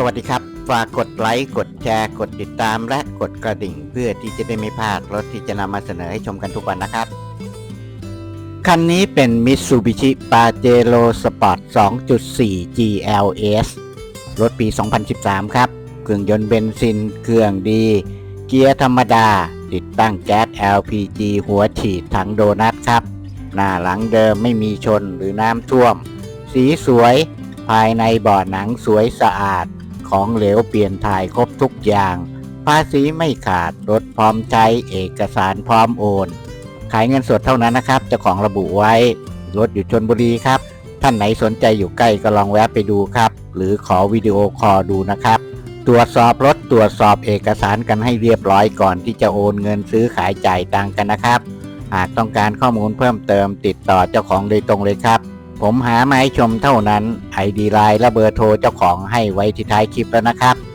สวัสดีครับ ฝากกดไลค์ กดแชร์ กดติดตามและกดกระดิ่ง เพื่อที่จะได้ไม่พลาดรถที่จะนำมาเสนอให้ชมกันทุกวันนะครับ คันนี้เป็น Mitsubishi Pajero Sport 2.4 GLS รถปี 2013 ครับ เครื่องยนต์เบนซิน เครื่องดี เกียร์ธรรมดา ติดตั้งแก๊ส LPG หัวฉีดถังโดนัทครับ หน้าหลังเดิมไม่มีชนหรือน้ำท่วม สีสวย ภายในบาะหนังสวยสะอาด ของเหลวเปลี่ยนถ่ายครบทุกอย่าง ภาษีไม่ขาด รถพร้อมใช้ เอกสารพร้อมโอน ขายเงินสดเท่านั้นนะครับ เจ้าของระบุไว้ รถอยู่ชนบุรีครับ ท่านไหนสนใจอยู่ใกล้ก็ลองแวะไปดูครับ หรือขอวิดีโอคอลดูนะครับ ตรวจสอบรถตรวจสอบเอกสารกันให้เรียบร้อยก่อนที่จะโอนเงินซื้อขายจ่ายตังกันนะครับ หากต้องการข้อมูลเพิ่มเติมติดต่อเจ้าของโดยตรงเลยครับ ผมหามาให้ชมเท่านั้นไอดีไลน์และเบอร์โทรเจ้าของให้ไว้ที่ท้ายคลิปแล้วนะครับ